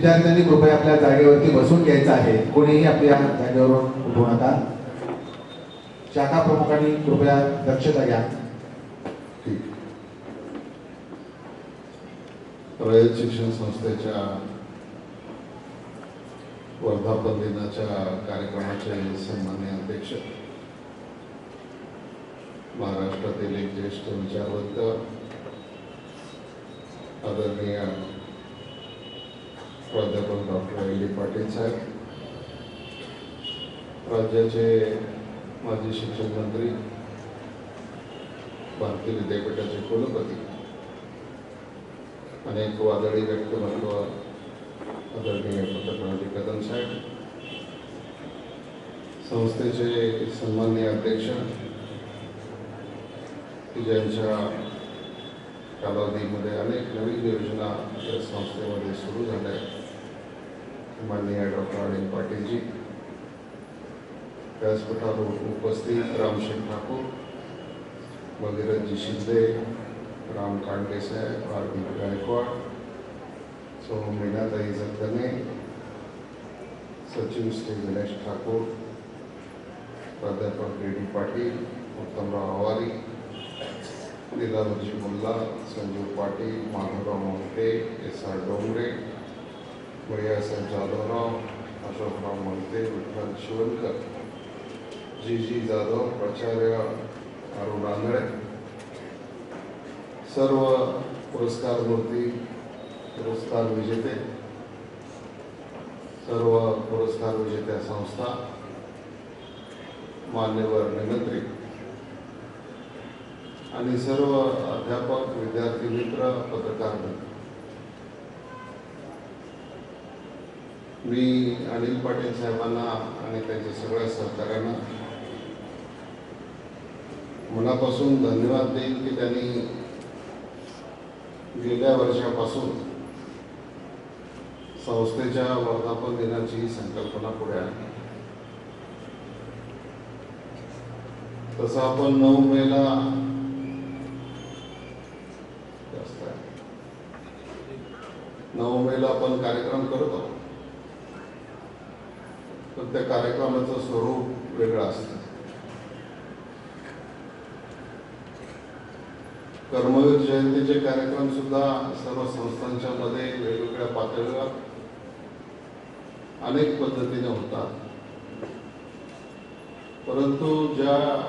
विद्यार्थ्यांनी कृपया आपल्या जागेवरती बसून घ्यायचं आहे. कोणीही आपल्या जागेवरून उठू नका शाखा प्रमुखांनी कृपया दक्षता घ्या. ठीक रयत शिक्षण संस्थेच्या वर्धापन दिनाच्या कार्यक्रमाचे सन्मान्य अध्यक्ष महाराष्ट्रातील एक ज्येष्ठ विचारवंत आदरणीय प्राध्यापक डॉक्टर एल डी पाटील साहेब राज्याचे माजी शिक्षण मंत्री भारतीय विद्यापीठाचे कुलपती. अनेक वादळी व्यक्तिमत्व आदरणीय पत्रकाराजी कदम साहेब. संस्थेचे सन्माननीय अध्यक्ष की ज्यांच्या कालावधीमध्ये अनेक नवीन योजना या संस्थेमध्ये सुरू झाल्या आहेत. माननीय डॉक्टर अनिल पाटीलजी. व्यासपीठावर उपस्थित रामशेठ ठाकूर भगीरथजी शिंदे राम कांडगे साहेब आर गायकवाड सौ मीनाताई जतने सचिव श्री गणेश ठाकूर प्राध्यापक D D Patil Uttamrao Awari लीलावजी Mulla Sanjeev Patil Madhavrao Mohite S R Dongre Bhaiyasaheb Jadhavrao Ashokrao Mohite Vitthal Shivankar G G Jadhav प्राचार्य अरुण आंधळे सर्व पुरस्कार मूर्ती पुरस्कार विजेते सर्व पुरस्कार विजेत्या संस्था मान्यवर निमंत्रित आणि सर्व अध्यापक विद्यार्थी मित्र पत्रकार मित्र. मी अनिल पाटील साहेबांना आणि त्यांच्या सगळ्या सहकाऱ्यांना मनापासून धन्यवाद देईन की त्यांनी गेल्या वर्षापासून संस्थेच्या वर्धापन दिनाची संकल्पना पुढे आली तसं आपण नऊ मेला जास्त नऊ मेला आपण कार्यक्रम करत आहोत. पण त्या कार्यक्रमाचं स्वरूप वेगळं असतं. कर्मवीर जयंतीचे कार्यक्रम सुद्धा सर्व संस्थांच्या मध्ये वेगवेगळ्या पातळीवर अनेक पद्धतीने होतात. परंतु ज्या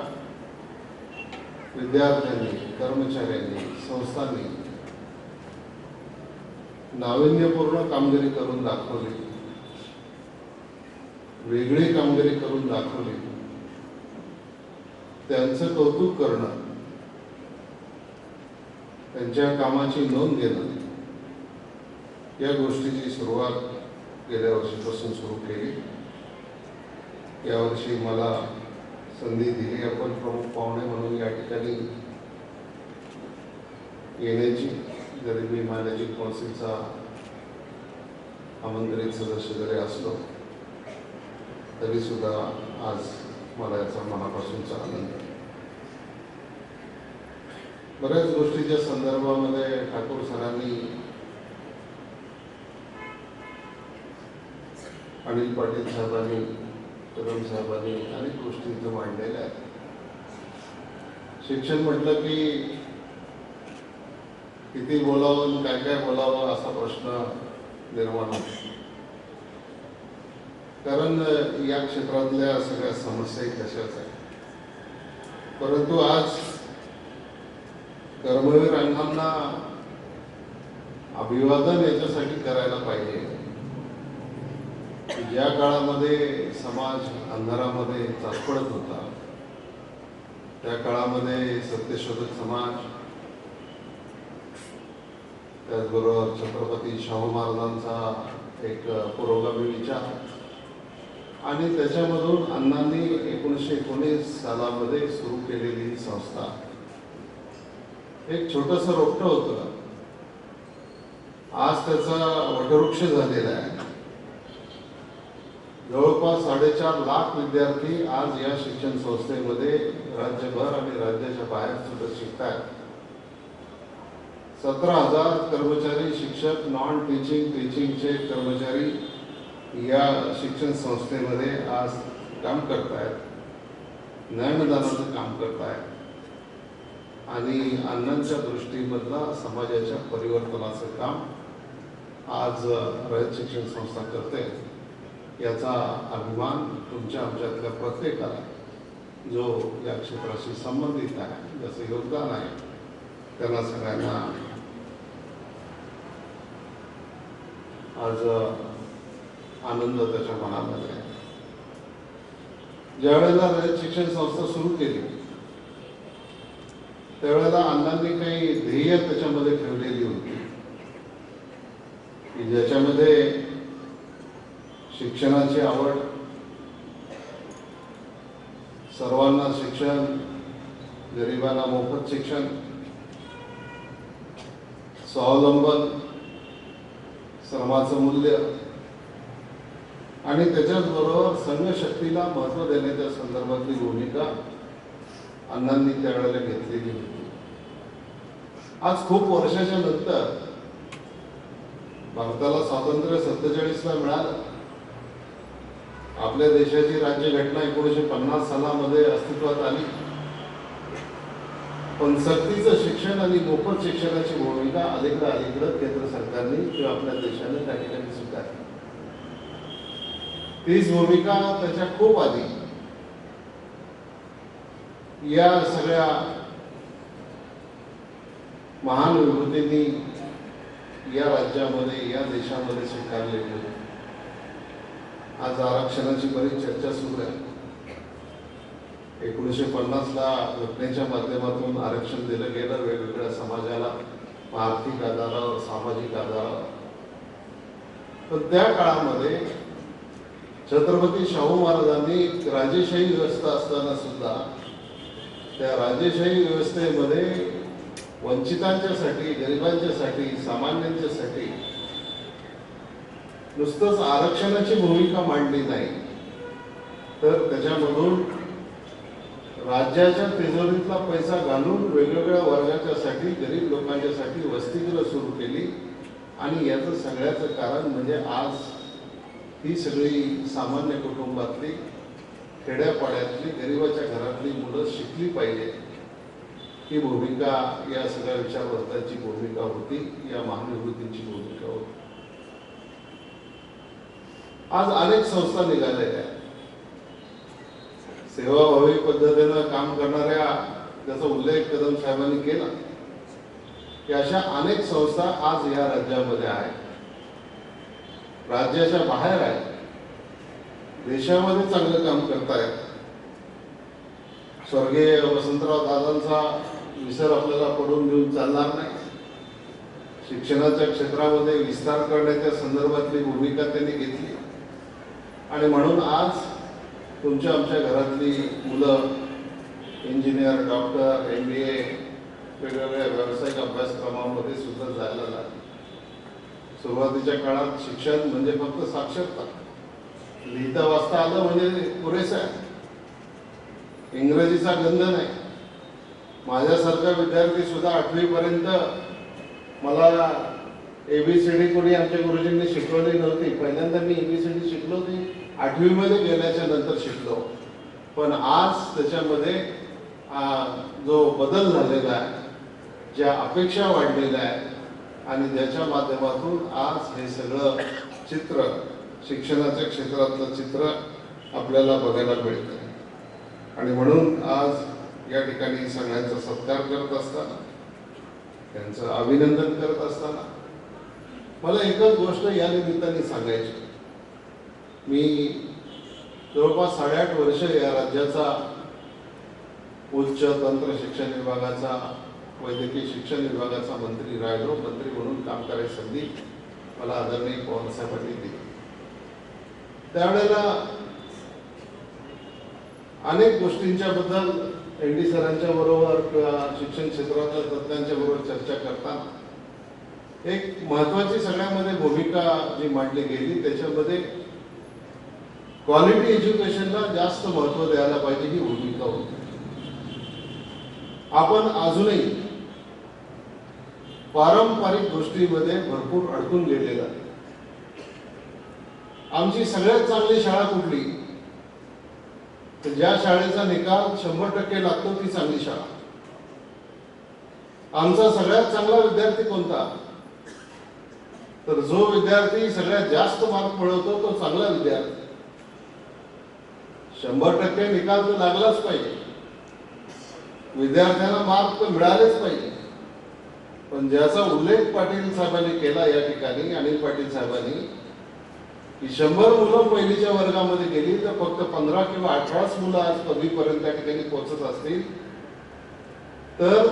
विद्यार्थ्यांनी कर्मचाऱ्यांनी संस्थांनी नाविन्यपूर्ण कामगिरी करून दाखवली वेगळी कामगिरी करून दाखवली. त्यांचं कौतुक करणं. त्यांच्या कामाची नोंद घेणं. या गोष्टीची सुरुवात गेल्या वर्षीपासून सुरू केली. यावर्षी मला संधी दिली. आपण प्रमुख पाहुणे म्हणून या ठिकाणी येण्याची जरी मी मॅनेजिंग काउन्सिलचा आमंत्रित सदस्य जरी असलो तरी सुद्धा आज मला याचा मनापासूनचा आनंद बऱ्याच गोष्टीच्या संदर्भामध्ये ठाकूर सरांनी अनिल पाटील साहेबांनी कदम साहेबांनी अनेक गोष्टी इथं मांडलेल्या आहेत. शिक्षण म्हटलं की किती बोलावं काय काय बोलावं असा प्रश्न निर्माण होतो. कारण या क्षेत्रातल्या सगळ्या समस्याही तशाच आहेत. परंतु आज कर्मवीर अण्णांना अभिवादन याच्यासाठी करायला पाहिजे. ज्या काळामध्ये समाज अंधारामध्ये चाचपडत होता. त्या काळामध्ये सत्यशोधक समाज त्याचबरोबर छत्रपती शाहू महाराजांचा एक पुरोगामी विचार आणि त्याच्यामधून अण्णांनी एकोणीसशे एकोणीस सालामध्ये सुरू केलेली ही संस्था. एक छोटस रोपट होतं. आज त्याचा वटवृक्ष झालेला आहे. जवळपास साडेचार लाख विद्यार्थी आज या शिक्षण संस्थेमध्ये राज्यभर आणि राज्याच्या बाहेर सुद्धा शिकतात सतरा हजार कर्मचारी शिक्षक नॉन टीचिंग टीचिंगचे कर्मचारी या शिक्षण संस्थेमध्ये आज काम करतायत. ज्ञानदानाचं काम करतायत. आणि अण्णांच्या दृष्टीमधला समाजाच्या परिवर्तनाचं काम आज रयत शिक्षण संस्था करते. याचा अभिमान तुमच्या आमच्यातल्या प्रत्येकाला जो या क्षेत्राशी संबंधित आहे ज्याचं योगदान आहे. त्यांना सगळ्यांना आज आनंद त्याच्या मनामध्ये आहे. ज्यावेळेला रयत शिक्षण संस्था सुरू केली त्यावेळेला अण्णांनी काही ध्येय त्याच्यामध्ये ठेवलेली होती. की ज्याच्यामध्ये शिक्षणाची आवड सर्वांना शिक्षण गरिबांना मोफत शिक्षण स्वावलंबन श्रमाचं मूल्य आणि त्याच्याचबरोबर संघशक्तीला महत्त्व देण्याच्या संदर्भातली भूमिका अण्णांनी त्यावेळेला घेतलेली होती. आज खूप वर्षाच्या नंतर भारताला स्वातंत्र्य सत्तेचाळीसला मिळालं. आपल्या देशाची राज्यघटना एकोणीसशे पन्नास सालामध्ये अस्तित्वात आली. पण सक्तीचं शिक्षण आणि मोफत शिक्षणाची भूमिका अलीकडं अलीकडं केंद्र सरकारने किंवा आपल्या देशाने त्या ठिकाणी स्वीकारली. तीच भूमिका त्याच्या खूप आधी. या सगळ्या महान विभूतींनी या राज्यामध्ये या देशामध्ये स्वीकारलेली. होती आज आरक्षणाची बरीच चर्चा सुरू आहे. एकोणीसशे पन्नासला घटनेच्या माध्यमातून आरक्षण दिलं गेलं वेगवेगळ्या समाजाला आर्थिक आधारावर सामाजिक आधारावर. पण त्या काळामध्ये छत्रपती शाहू महाराजांनी राजेशाही व्यवस्था असताना सुद्धा त्या राजेशाही व्यवस्थेमध्ये वंचितांच्यासाठी गरिबांच्यासाठी सामान्यांच्यासाठी नुसतंच आरक्षणाची भूमिका मांडली नाही. तर त्याच्यामधून राज्याच्या तिजोरीतला पैसा घालून वेगवेगळ्या वर्गाच्यासाठी गरीब लोकांच्यासाठी वसतिगृह सुरू केली. आणि याचं सगळ्याचं कारण म्हणजे आज ही सगळी सामान्य कुटुंबातली खेड्यापाड्यातली गरिबाच्या घरातली मुलं शिकली पाहिजे. ही भूमिका या सगळ्या विचारवंतांची भूमिका होती या महानिवृत्तींची भूमिका होती. आज अनेक संस्था निघालेल्या आहेत. सेवाभावी पद्धतीनं काम करणाऱ्या त्याचा उल्लेख कदम साहेबांनी केला. की अशा अनेक संस्था आज या राज्यामध्ये आहेत. राज्याच्या बाहेर आहेत देशामध्ये चांगलं काम करतायत. स्वर्गीय वसंतराव दादांचा विसर आपल्याला पडून घेऊन चालणार नाही. शिक्षणाच्या क्षेत्रामध्ये विस्तार करण्याच्या संदर्भातली भूमिका त्यांनी घेतली. आणि म्हणून आज तुमच्या आमच्या घरातली मुलं engineer doctor M B A वेगवेगळ्या व्यावसायिक अभ्यासक्रमामध्ये सुद्धा झालं सुरुवातीच्या काळात शिक्षण म्हणजे फक्त साक्षरता. लिहिता वाचता आलं म्हणजे पुरेसं आहे. इंग्रजीचा गंध नाही. माझ्यासारखा विद्यार्थी सुद्धा आठवीपर्यंत मला एबीसीडी कोणी आमच्या गुरुजींनी शिकवली नव्हती. पहिल्यांदा मी एबीसीडी शिकलो ती आठवीमध्ये गेल्याच्यानंतर शिकलो. पण आज त्याच्यामध्ये जो बदल झालेला आहे ज्या अपेक्षा वाढलेल्या आहेत आणि ज्याच्या माध्यमातून आज हे सगळं चित्र शिक्षणाच्या क्षेत्रातलं चित्र आपल्याला बघायला मिळतं. आणि म्हणून आज या ठिकाणी सगळ्यांचा सत्कार करत असताना त्यांचं अभिनंदन करत असताना मला एकच गोष्ट या निमित्ताने सांगायची. मी जवळपास साडेआठ वर्ष या राज्याचा उच्च तंत्र शिक्षण विभागाचा वैद्यकीय शिक्षण विभागाचा मंत्री राहिलो मंत्री म्हणून काम करायची संधी मला आदरणीय पवारसाहेबांनी दिली. त्यावेळेला अनेक गोष्टींच्या बद्दल एन डी सरांच्या बरोबर किंवा शिक्षण क्षेत्रातल्या तज्ज्ञांच्या बरोबर चर्चा करताना एक महत्वाची सगळ्यामध्ये भूमिका जी मांडली गेली त्याच्यामध्ये क्वालिटी एज्युकेशनला जास्त महत्त्व द्यायला पाहिजे ही भूमिका होती. आपण अजूनही पारंपरिक गोष्टीमध्ये भरपूर अडकून गेलेला आमची सगळ्यात चांगली शाळा कुठली? तर ज्या शाळेचा निकाल शंभर टक्के लागतो ती चांगली शाळा. आमचा सगळ्यात चांगला विद्यार्थी कोणता? तर जो विद्यार्थी सगळ्यात जास्त मार्क मिळवतो तो चांगला विद्यार्थी. शंभर टक्के निकाल तर लागलाच पाहिजे. विद्यार्थ्यांना मार्क तर मिळालेच पाहिजे. पण ज्याचा उल्लेख पाटील साहेबांनी केला या ठिकाणी अनिल पाटील साहेबांनी की शंभर मुलं पहिलीच्या वर्गामध्ये गेली तर फक्त पंधरा किंवा अठराच मुलं आज पदवीपर्यंत त्या ठिकाणी पोहोचत असतील. तर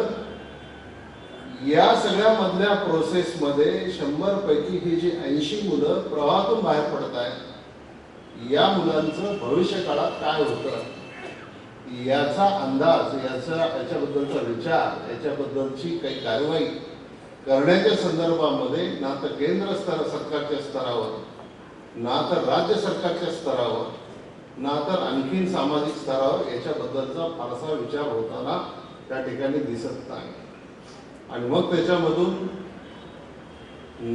या सगळ्या मधल्या प्रोसेसमध्ये शंभर पैकी ही जी ऐंशी मुलं प्रवाहातून बाहेर पडत आहेत या मुलांचं भविष्य काळात काय होतं? याचा अंदाज याचा याच्याबद्दलचा विचार याच्याबद्दलची काही कारवाई करण्याच्या संदर्भामध्ये ना तर केंद्र स्तर सरकारच्या स्तरावर ना तर राज्य सरकारच्या स्तरावर ना तर आणखीन सामाजिक स्तरावर याच्याबद्दलचा फारसा विचार होताना त्या ठिकाणी दिसत नाही. आणि मग त्याच्यामधून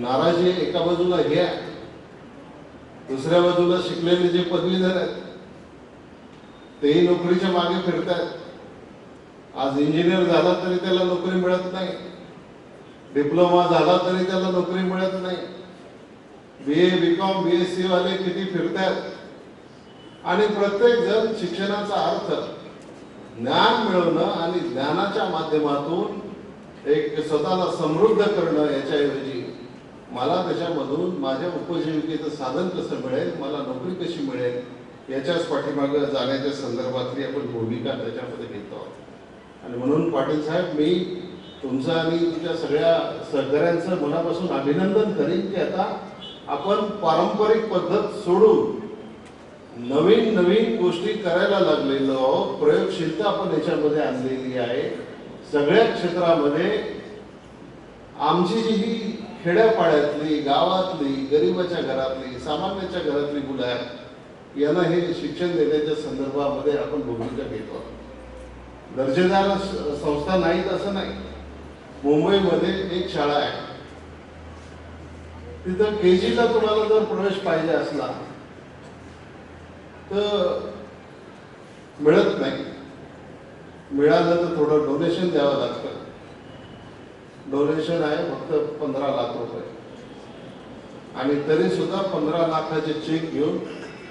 नाराजी एका बाजूला हे आहे दुसऱ्या बाजूला शिकलेले जे पदवीधर आहेत तेही नोकरीच्या मागे फिरतात आज इंजिनियर झाला तरी त्याला नोकरी मिळत नाही. डिप्लोमा झाला तरी त्याला नोकरी मिळत नाही. B A B Com B S C वाले किती फिरतात आणि प्रत्येक जण शिक्षणाचा अर्थ ज्ञान मिळवणं आणि ज्ञानाच्या माध्यमातून एक स्वतःला समृद्ध करणं याच्याऐवजी मला त्याच्यामधून माझ्या उपजीविकेचं साधन कसं मिळेल मला नोकरी कशी मिळेल याच्याच पाठीमागं जाण्याच्या संदर्भातली आपण भूमिका त्याच्यामध्ये घेतो. आणि म्हणून पाटील साहेब मी तुमचं आणि तुमच्या सगळ्या सहकाऱ्यांचं मनापासून अभिनंदन करीन की आता आपण पारंपरिक पद्धत सोडून नवीन नवीन गोष्टी करायला लागलेलो आहोत. प्रयोगशीलता आपण याच्यामध्ये आणलेली आहे. सगळ्या क्षेत्रामध्ये आमची जी ही खेड्यापाड्यातली गावातली गरिबाच्या घरातली सामान्याच्या घरातली मुलं आहेत यांना हे शिक्षण देण्याच्या संदर्भामध्ये आपण भूमिका घेतो. दर्जेदार संस्था नाहीत असं नाही. मुंबईमध्ये एक शाळा आहे. तिथं के जीला तुम्हाला जर प्रवेश पाहिजे असला तर मिळत नाही. मिळालं तर थोडं डोनेशन द्यावं लागतं. डोनेशन आहे फक्त पंधरा लाख रुपये. आणि तरी सुद्धा पंधरा लाखाचे चेक घेऊन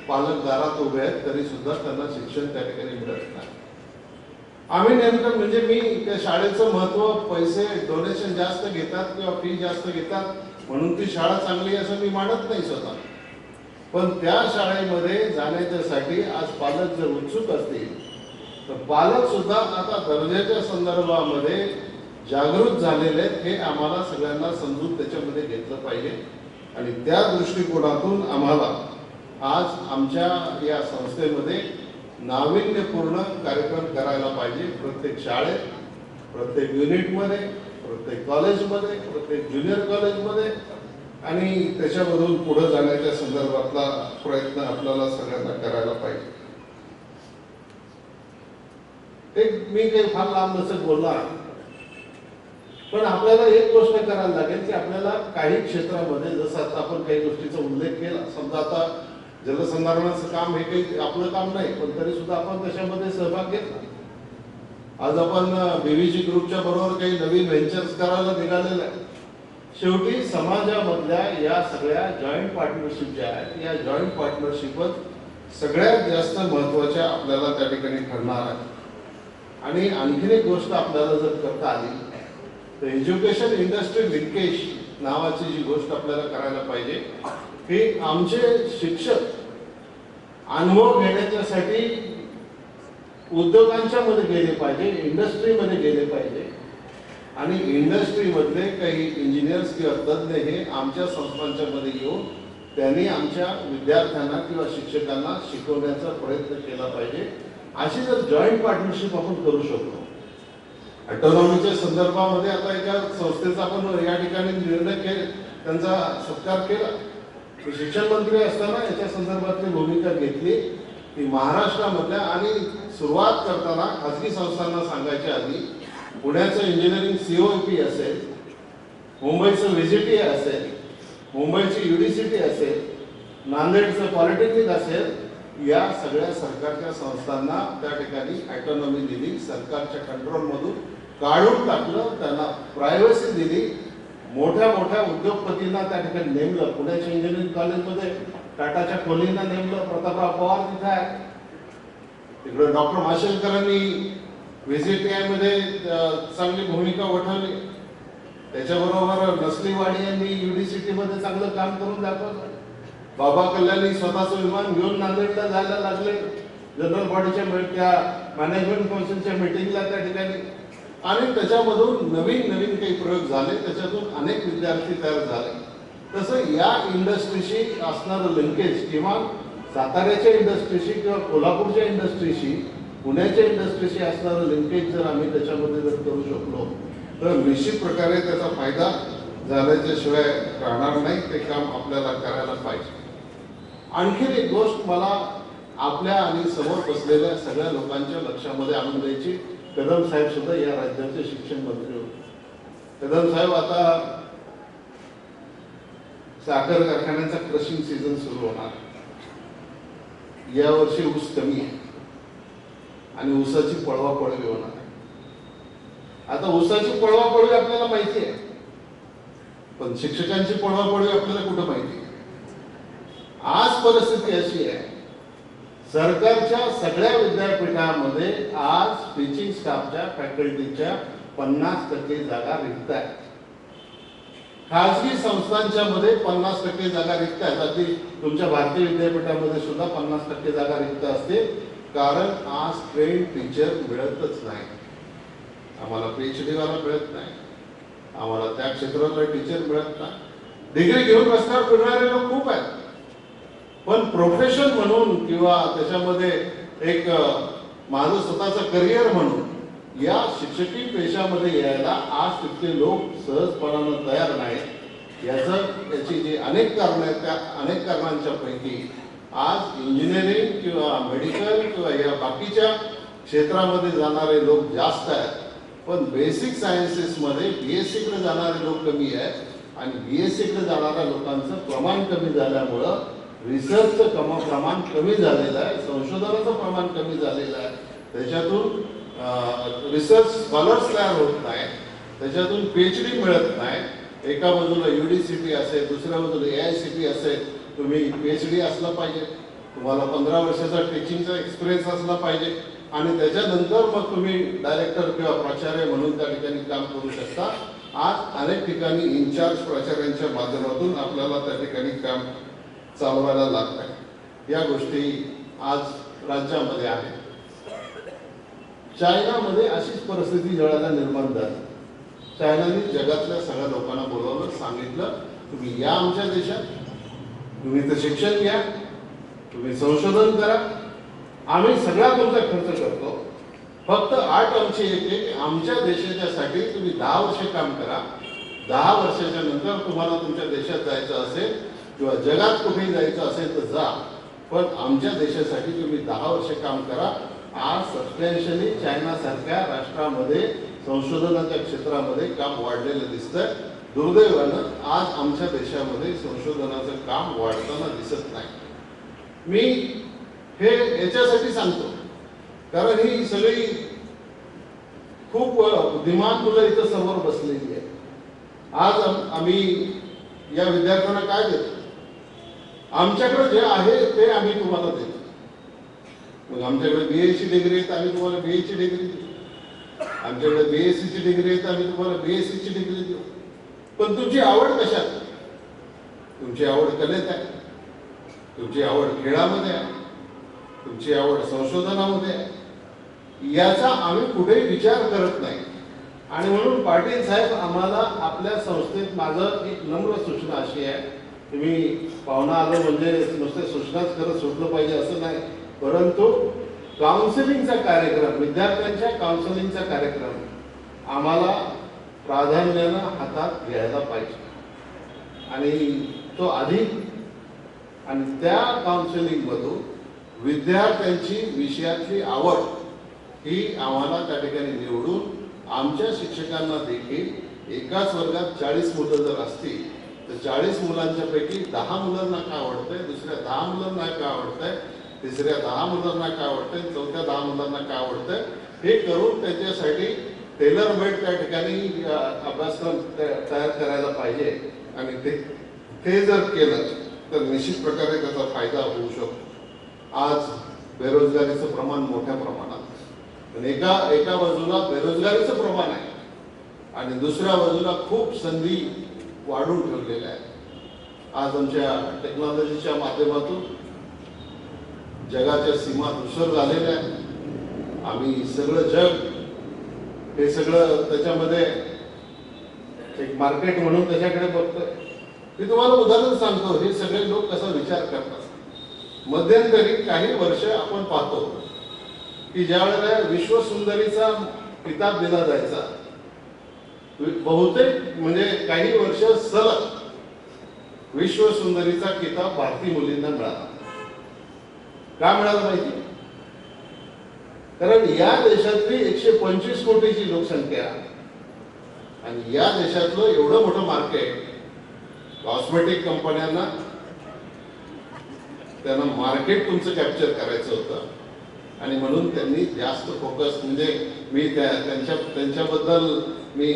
पालक दारात उभे आहेत तरी सुद्धा त्यांना शिक्षण त्या ठिकाणी मिळत नाही. आम्ही नेमकं म्हणजे मी त्या शाळेचं महत्त्व पैसे डोनेशन जास्त घेतात किंवा फी जास्त घेतात म्हणून ती शाळा चांगली आहे असं मी मानत नाही स्वतः. पण त्या शाळेमध्ये जाण्याच्यासाठी आज पालक जर उत्सुक असतील तर पालक सुद्धा आता दर्जाच्या संदर्भामध्ये जागृत झालेले आहेत हे आम्हाला सगळ्यांना समजून त्याच्यामध्ये घेतलं पाहिजे. आणि त्या दृष्टिकोनातून आम्हाला आज आमच्या या संस्थेमध्ये नाविन्यपूर्ण कार्यक्रम करायला पाहिजे प्रत्येक शाळेत प्रत्येक युनिटमध्ये प्रत्येक कॉलेजमध्ये प्रत्येक ज्युनियर कॉलेजमध्ये. आणि त्याच्यामधून पुढे जाण्याच्या संदर्भातला प्रयत्न आपल्याला सगळ्यांना करायला पाहिजे. एक मी काही फार लांब नसत बोलणार पण आपल्याला एक गोष्ट करायला लागेल की आपल्याला काही क्षेत्रामध्ये जसं आता आपण काही गोष्टीचा उल्लेख केला समजा आता जलसंधारणाचं काम हे काही आपलं काम नाही पण तरी सुद्धा आपण त्याच्यामध्ये सहभाग घेतला. आज आपण बीव्हीजी ग्रुपच्या बरोबर काही नवीन व्हेंचर्स करायला निघालेलं आहे. शेवटी समाजामधल्या या सगळ्या जॉईंट पार्टनरशिप ज्या आहेत या जॉईंट पार्टनरशिपच सगळ्यात जास्त महत्त्वाच्या आपल्याला त्या ठिकाणी ठरणार आहे आणि आणखीन एक गोष्ट आपल्याला जर करता आली तर एज्युकेशन इंडस्ट्री लिंकेज नावाची जी गोष्ट आपल्याला करायला पाहिजे की आमचे शिक्षक अनुभव घेण्याच्यासाठी उद्योगांच्या मध्ये गेले पाहिजे इंडस्ट्रीमध्ये गेले पाहिजे. आणि इंडस्ट्रीमधले काही इंजिनियर्स किंवा तज्ज्ञ हे आमच्या संस्थांच्या मध्ये येऊन त्यांनी आमच्या विद्यार्थ्यांना किंवा शिक्षकांना शिकवण्याचा प्रयत्न केला पाहिजे. अशी जर जॉईंट पार्टनरशिप आपण करू शकतो ऑटोनॉमीच्या संदर्भामध्ये आता एका संस्थेचा आपण या ठिकाणी निर्णय केला त्यांचा सत्कार केला. शिक्षण मंत्री असताना याच्या संदर्भातली भूमिका घेतली. ती महाराष्ट्रामधल्या आणि सुरुवात करताना खाजगी संस्थांना सांगायच्या आधी पुण्याचं इंजिनिअरिंग सीओपी असेल मुंबईचं व्हिजिटी असेल मुंबईची युनिव्हर्सिटी असेल नांदेडचं पॉलिटेक्निक असेल या सगळ्या सरकारच्या संस्थांना त्या ठिकाणी ऑटोनॉमी दिली. सरकारच्या कंट्रोलमधून काढून टाकलं त्यांना प्रायव्हसी दिली. मोठ्या मोठ्या उद्योगपतींना त्या ठिकाणी नेमलं. पुण्याच्या इंजिनिअरिंग कॉलेजमध्ये टाटाच्या खोलींना नेमलं. प्रतापराव पवार तिथे आहे. तिकडे डॉक्टर माशेलकरांनी व्हीजीटीआयमध्ये चांगली भूमिका वठवली. त्याच्याबरोबर नसलीवाडी यांनी युनिव्हर्सिटी मध्ये चांगलं काम करून दाखवलं. बाबा कल्याणी स्वतःचं विमान घेऊन नांदेडला जायला लागले. जनरल बॉडीच्या त्या मॅनेजमेंट काउन्सिलच्या मिटिंगला त्या ठिकाणी. आणि त्याच्यामधून नवीन नवीन काही प्रयोग झाले त्याच्यातून अनेक विद्यार्थी तयार झाले. तसं या इंडस्ट्रीशी असणारं लिंकेज किंवा साताऱ्याच्या इंडस्ट्रीशी किंवा कोल्हापूरच्या इंडस्ट्रीशी पुण्याच्या इंडस्ट्रीशी असणारं लिंकेज जर आम्ही त्याच्यामध्ये जर करू शकलो तर निश्चित प्रकारे त्याचा फायदा झाल्याच्या शिवाय राहणार नाही ते काम आपल्याला करायला पाहिजे. आणखीन एक गोष्ट मला आपल्या आणि समोर बसलेल्या सगळ्या लोकांच्या लक्षामध्ये आणून द्यायची कदम साहेब सुद्धा या राज्याचे शिक्षण मंत्री होते. कदम साहेब आता साखर कारखान्याचा क्रशिंग सीझन सुरू होणार. या वर्षी ऊस कमी आहे. आणि ऊसाची पळवा पळवी होणार. आहे आता ऊसाची पळवापळवी आपल्याला माहिती आहे. पण शिक्षकांची पळवापळवी आपल्याला कुठं माहिती आहे? आज परिस्थिती अशी आहे. सरकारच्या सगळ्या विद्यापीठामध्ये आज टीचिंग स्टाफच्या फॅकल्टीच्या पन्नास टक्के जागा रिक्त आहेत. खाजगी संस्थांच्या मध्ये पन्नास टक्के जागा रिक्त आहेत. अगदी तुमच्या भारतीय विद्यापीठामध्ये सुद्धा पन्नास टक्के जागा रिक्त असते कारण आज ट्रेन टीचर मिळतच नाही. आम्हाला पीएचडी वाला मिळत नाही. आम्हाला त्या क्षेत्रातला टीचर मिळत नाही. डिग्री घेऊन रस्त्यावर फिरणारे लोक खूप आहेत. पण प्रोफेशन म्हणून किंवा त्याच्यामध्ये एक माझं स्वतःचं करिअर म्हणून या शिक्षकी पेशामध्ये यायला आज तिथले लोक सहजपणानं तयार नाहीत. याचं याची जी अनेक कारणं आहेत त्या अनेक कारणांच्या पैकी आज इंजिनिअरिंग किंवा मेडिकल किंवा या बाकीच्या क्षेत्रामध्ये जाणारे लोक जास्त आहेत. पण बेसिक सायन्सेसमध्ये बी एस सीकडे जाणारे लोक कमी आहेत आणि बी एस सीकडे जाणाऱ्या लोकांचं प्रमाण कमी झाल्यामुळं रिसर्चचं कम प्रमाण कमी झालेलं आहे संशोधनाचं प्रमाण कमी झालेलं आहे. त्याच्यातून रिसर्च स्कॉलर्स तयार होत नाही त्याच्यातून पीएचडी मिळत नाही. एका बाजूला युडीसीटी असेल दुसऱ्या बाजूला ए आय सी टी असेल तुम्ही पीएचडी असलं पाहिजे. तुम्हाला पंधरा वर्षाचा टीचिंगचा एक्सपिरियन्स असला पाहिजे. आणि त्याच्यानंतर मग तुम्ही डायरेक्टर किंवा प्राचार्य म्हणून त्या ठिकाणी काम करू शकता. आज अनेक ठिकाणी इन्चार्ज प्राचार्यांच्या माध्यमातून आपल्याला त्या ठिकाणी काम चालवायला लागत आहे या गोष्टी आज राज्यामध्ये आहेत. चायनामध्ये अशीच परिस्थिती ज्यावेळेला निर्माण झाली. चायनाने जगातल्या सगळ्या लोकांना बोलवलं सांगितलं तुम्ही या आमच्या देशात. तुम्ही तर शिक्षण घ्या. तुम्ही संशोधन करा. आम्ही सगळा तुमचा खर्च करतो. फक्त आठ आमची येते एक आमच्या देशाच्यासाठी तुम्ही दहा वर्ष काम करा. दहा वर्षाच्या नंतर तुम्हाला तुमच्या देशात जायचं असेल किंवा जगात कुठेही जायचं असेल तर जा. पण आमच्या देशासाठी तुम्ही दहा वर्ष काम करा. आज सबस्टॅन्शियली चायनासारख्या राष्ट्रामध्ये संशोधनाच्या क्षेत्रामध्ये काम वाढलेलं दिसतंय. दुर्दैवानं आज आमच्या देशामध्ये संशोधनाचं काम वाढताना दिसत नाही. मी हे याच्यासाठी सांगतो. कारण ही सगळी खूप बुद्धिमान मुलं इथं समोर बसलेली आहे आज आम्ही या विद्यार्थ्यांना काय देतो? आमच्याकडे जे आहे ते आम्ही तुम्हाला देतो. मग आमच्याकडे बी ची डिग्री आहे तर आम्ही तुम्हाला बी ची डिग्री देऊ आमच्याकडे बी एस ची डिग्री आहे तर आम्ही तुम्हाला बी एस ची डिग्री देऊ पण तुमची आवड कशात? आहे? तुमची आवड कलेत आहे. तुमची आवड खेळामध्ये आहे. तुमची आवड संशोधनामध्ये आहे. याचा आम्ही कुठेही विचार करत नाही. आणि म्हणून पाटील साहेब आम्हाला आपल्या संस्थेत माझं एक नम्र सूचना अशी आहे. तुम्ही पाहुणा आलं म्हणजे नुसते सूचनाच करत सुटलं पाहिजे असं नाही. परंतु काउन्सिलिंगचा कार्यक्रम विद्यार्थ्यांच्या काउन्सिलिंगचा कार्यक्रम आम्हाला प्राधान्यानं हातात घ्यायला पाहिजे. आणि तो अधिक आणि त्या काउन्सिलिंगमधून विद्यार्थ्यांची विषयातली आवड ही आम्हाला त्या ठिकाणी निवडून आमच्या शिक्षकांना देखील एकाच वर्गात चाळीस मुलं जर असतील तर चाळीस मुलांच्या पैकी दहा मुलांना काय आवडतंय दुसऱ्या दहा मुलांना काय आवडतंय तिसऱ्या दहा मुलांना काय आवडतंय चौथ्या दहा मुलांना काय आवडतंय हे करून त्याच्यासाठी टेलर मेड त्या ठिकाणी अभ्यासक्रम तया- तयार करायला पाहिजे. आणि ते ते जर केलं तर निश्चित प्रकारे त्याचा फायदा होऊ शकतो. आज बेरोजगारीचं प्रमाण मोठ्या प्रमाणात आणि एका एका बाजूला बेरोजगारीचं प्रमाण आहे. आणि दुसऱ्या बाजूला खूप संधी वाढून ठेवलेल्या आहेत आज आमच्या टेक्नॉलॉजीच्या माध्यमातून जगाच्या सीमा धुसर झालेल्या आहेत. आम्ही सगळं जग हे सगळं त्याच्यामध्ये एक मार्केट म्हणून त्याच्याकडे बघतोय. मी तुम्हाला उदाहरण सांगतो हे सगळे लोक कसा विचार करतात. मध्यंतरी काही वर्ष आपण पाहतो की ज्या वेळेला विश्वसुंदरीचा किताब दिला जायचा बहुतेक म्हणजे काही वर्ष सलग विश्वसुंदरीचा किताब भारतीय मुलींना मिळाला. का मिळाला माहिती? कारण या देशातली एकशे पंचवीस कोटीची लोकसंख्या आणि या देशातलं एवढं मोठं मार्केट कॉस्मेटिक कंपन्यांना त्यांना मार्केट तुमचं कॅप्चर करायचं होतं. आणि म्हणून त्यांनी जास्त फोकस म्हणजे मी त्या त्यांच्या त्यांच्याबद्दल मी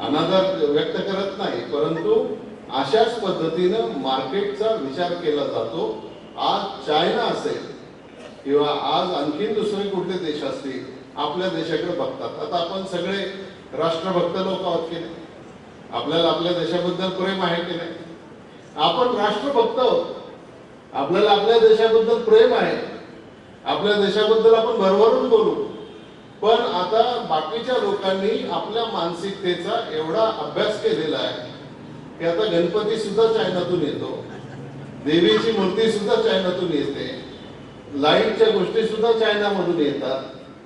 अनादर व्यक्त करत नाही परंतु अशाच पद्धतीनं मार्केटचा विचार केला जातो. आज चायना असेल किंवा आज आणखीन दुसरे कुठले देश असतील आपल्या देशाकडे बघतात. आता आपण सगळे राष्ट्रभक्त लोक आहोत की नाही? आपल्याला आपल्या देशाबद्दल प्रेम आहे की नाही? आपण राष्ट्रभक्त आहोत. आपल्याला आपल्या देशाबद्दल प्रेम आहे. आपल्या देशाबद्दल आपण भरभरून बोलू. पण आता बाकीच्या लोकांनी आपल्या मानसिकतेचा एवढा अभ्यास केलेला आहे की आता गणपती सुद्धा चायनातून येतो. देवीची मूर्ती सुद्धा चायनातून येते. लाईटच्या गोष्टी सुद्धा चायनामधून येतात.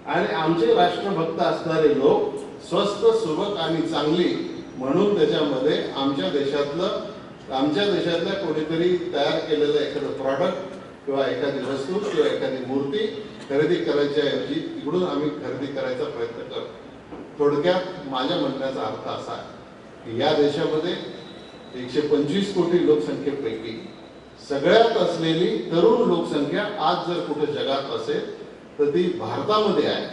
आणि आमचे राष्ट्रभक्त असणारे लोक स्वस्त सुबक आणि चांगली म्हणून त्याच्यामध्ये आमच्या देशातलं आमच्या देशातल्या कोणीतरी तयार केलेलं एखादं प्रॉडक्ट किंवा एखादी वस्तू किंवा एखादी मूर्ती खरेदी करायच्या ऐवजी तिकडून आम्ही खरेदी करायचा प्रयत्न करतो. थोडक्यात माझ्या म्हणण्याचा अर्थ असा आहे की या देशामध्ये एकशे पंचवीस कोटी लोकसंख्येपैकी सगळ्यात असलेली तरुण लोकसंख्या आज जर कुठे जगात असेल तर ती भारतामध्ये आहे.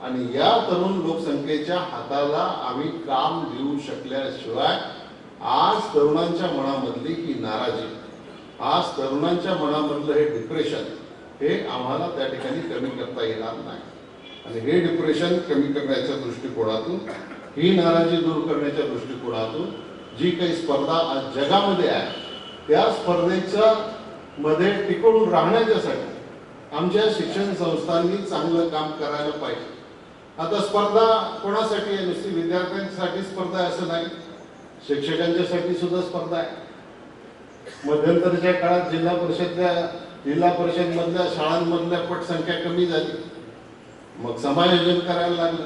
आणि या तरुण लोकसंख्येच्या हाताला आम्ही काम देऊ शकल्याशिवाय आज तरुणांच्या मनामधली ही नाराजी आज तरुणांच्या मनामधलं हे डिप्रेशन हे आम्हाला त्या ठिकाणी कमी करता येणार नाही. आणि हे डिप्रेशन कमी करण्याच्या दृष्टिकोनातून ही नाराजी दूर करण्याच्या दृष्टिकोनातून जी काही स्पर्धा आज जगामध्ये आहे त्या स्पर्धेच्या मध्ये टिकून राहण्याच्यासाठी आमच्या शिक्षण संस्थांनी चांगलं काम करायला पाहिजे. आता स्पर्धा कोणासाठी आहे? नुसती विद्यार्थ्यांसाठी स्पर्धा आहे असं नाही. शिक्षकांच्यासाठी सुद्धा स्पर्धा आहे. मध्यंतरीच्या काळात जिल्हा परिषदच्या जिल्हा परिषद मधल्या शाळांमधल्या पटसंख्या कमी झाली. मग समायोजन करायला लागलं.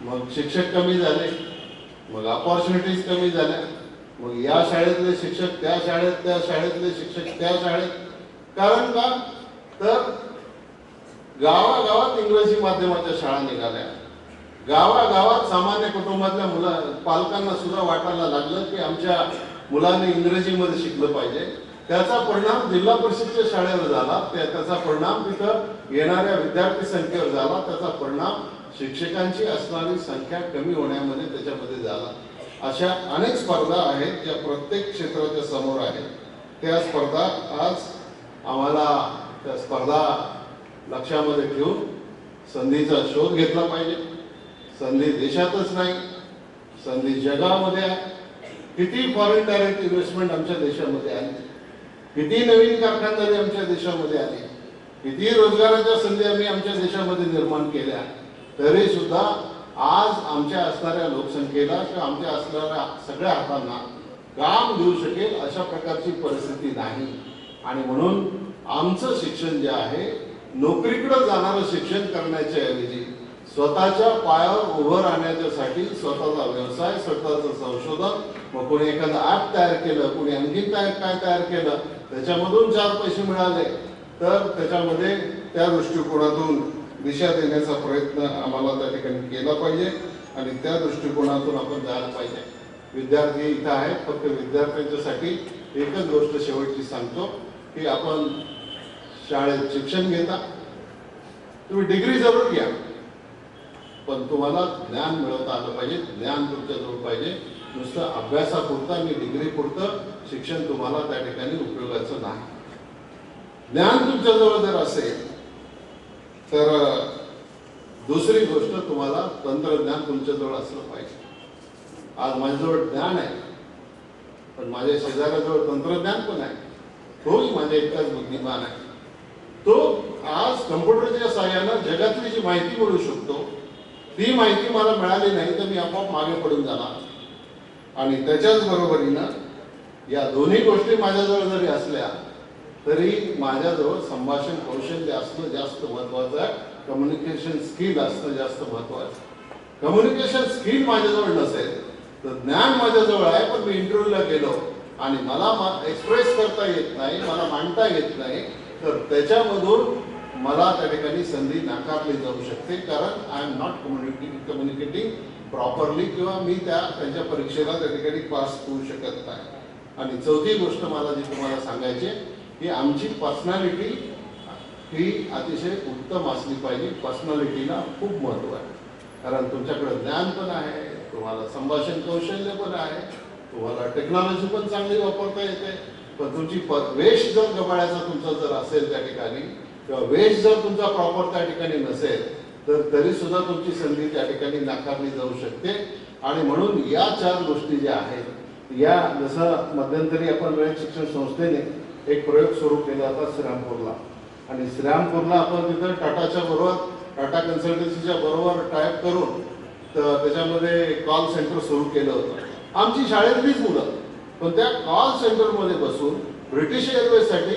मग शिक्षक कमी झाले. मग अपॉर्च्युनिटीज कमी झाल्या. मग या शाळेतले शिक्षक त्या शाळेत त्या शाळेतले शिक्षक त्या शाळेत. कारण का? तर गावागावात इंग्रजी माध्यमाच्या शाळा निघाल्या. गावागावात सामान्य कुटुंबातल्या मुला पालकांना सुद्धा वाटायला लागलं की आमच्या मुलांनी इंग्रजीमध्ये शिकलं पाहिजे. त्याचा परिणाम जिल्हा परिषदच्या शाळेवर झाला. त्या- त्याचा परिणाम तिथं येणाऱ्या विद्यार्थी संख्येवर झाला. त्याचा परिणाम शिक्षकांची असणारी संख्या कमी होण्यामध्ये त्याच्यामध्ये झाला. अशा अनेक स्पर्धा आहेत ज्या प्रत्येक क्षेत्राच्या समोर आहेत. त्या स्पर्धा आज आम्हाला त्या स्पर्धा लक्षामध्ये ठेवून संधीचा शोध घेतला पाहिजे. संधी देशातच नाही संधी जगामध्ये आहे. किती फॉरेन डायरेक्ट इन्व्हेस्टमेंट आमच्या देशामध्ये आली किती नवीन कारखानदारी आमच्या देशामध्ये आली? किती रोजगाराच्या संधी आम्ही आमच्या देशामध्ये निर्माण केल्या? तरी सुद्धा आज आमच्या असणाऱ्या लोकसंख्येला किंवा आमच्या असणाऱ्या सगळ्या हातांना काम देऊ शकेल अशा प्रकारची परिस्थिती नाही. आणि म्हणून आमचं शिक्षण जे आहे नोकरीकडे जाणारं शिक्षण करण्याच्या ऐवजी स्वतःच्या पायावर उभं राहण्याच्यासाठी स्वतःचा व्यवसाय स्वतःचं संशोधन मग कोणी एखादं ऍप तयार केलं कोणी आणखी काय तयार केलं त्याच्यामधून चार पैसे मिळाले. तर त्याच्यामध्ये त्या दृष्टिकोनातून दिशा देण्याचा प्रयत्न आम्हाला त्या ठिकाणी केला पाहिजे आणि त्या दृष्टिकोनातून आपण जायला पाहिजे. विद्यार्थी इथं आहेत फक्त विद्यार्थ्यांच्यासाठी एकच गोष्ट शेवटची सांगतो की आपण शाळेत शिक्षण घेता. तुम्ही डिग्री जरूर घ्या. पण तुम्हाला ज्ञान मिळवता आलं पाहिजे ज्ञान तुमच्याजवळ पाहिजे. नुसतं अभ्यासापुरतं आणि डिग्री पुरतं शिक्षण तुम्हाला त्या ठिकाणी उपयोगाचं नाही. ज्ञान तुमच्याजवळ जर असेल तर दुसरी गोष्ट तुम्हाला तंत्रज्ञान तुमच्याजवळ असलं पाहिजे. आज माझ्याजवळ ज्ञान आहे पण माझ्या शेजाऱ्याजवळ तंत्रज्ञान पण आहे. तोही माझ्या इतकाच बुद्धिमान आहे. तो आज कम्प्युटरच्या सहाय्यानं जगातली जी माहिती मिळू शकतो ती माहिती मला मिळाली नाही तर मी आपोआप मागे पडून जाणार. आणि त्याच्याच बरोबरीनं या दोन्ही गोष्टी माझ्याजवळ जरी असल्या तरी माझ्याजवळ संभाषण कौशल्य असणं जास्त महत्वाचं आहे. कम्युनिकेशन स्किल असणं जास्त महत्वाचं आहे. कम्युनिकेशन स्किल माझ्याजवळ नसेल तर ज्ञान माझ्याजवळ आहे पण मी इंटरव्ह्यूला गेलो आणि मला एक्सप्रेस करता येत नाही मला मांडता येत नाही तर त्याच्यामधून मला त्या ठिकाणी संधी नाकारली जाऊ शकते. कारण I am not communicating communicating properly किंवा मी त्या त्यांच्या परीक्षेला त्या ठिकाणी पास होऊ शकत नाही. आणि चौथी गोष्ट मला जी तुम्हाला सांगायची आहे, की आमची पर्सनॅलिटी ही अतिशय उत्तम असली पाहिजे. पर्सनॅलिटीला खूप महत्त्व आहे. कारण तुमच्याकडे ज्ञान पण आहे तुम्हाला संभाषण कौशल्य पण आहे तुम्हाला टेक्नॉलॉजी पण चांगली वापरता येते. पण तुमची प- वेश जर गबाळ्याचा तुमचा जर असेल त्या ठिकाणी किंवा वेश जर तुमचा प्रॉपर त्या ठिकाणी नसेल तर तरी सुद्धा तुमची संधी त्या ठिकाणी नाकारली जाऊ शकते. आणि म्हणून या चार गोष्टी ज्या आहेत या जसं मध्यंतरी आपण वेळ शिक्षण संस्थेने एक प्रयोग सुरू केला होता श्रीरामपूरला. आणि श्रीरामपूरला आपण तिथं टाटाच्या बरोबर टाटा कन्सल्टन्सीच्या बरोबर टायप करून तर त्याच्यामध्ये कॉल सेंटर सुरू केलं होतं. आमची शाळेतलीच मुलं पण त्या कॉल सेंटरमध्ये बसून ब्रिटिश एअरवेजसाठी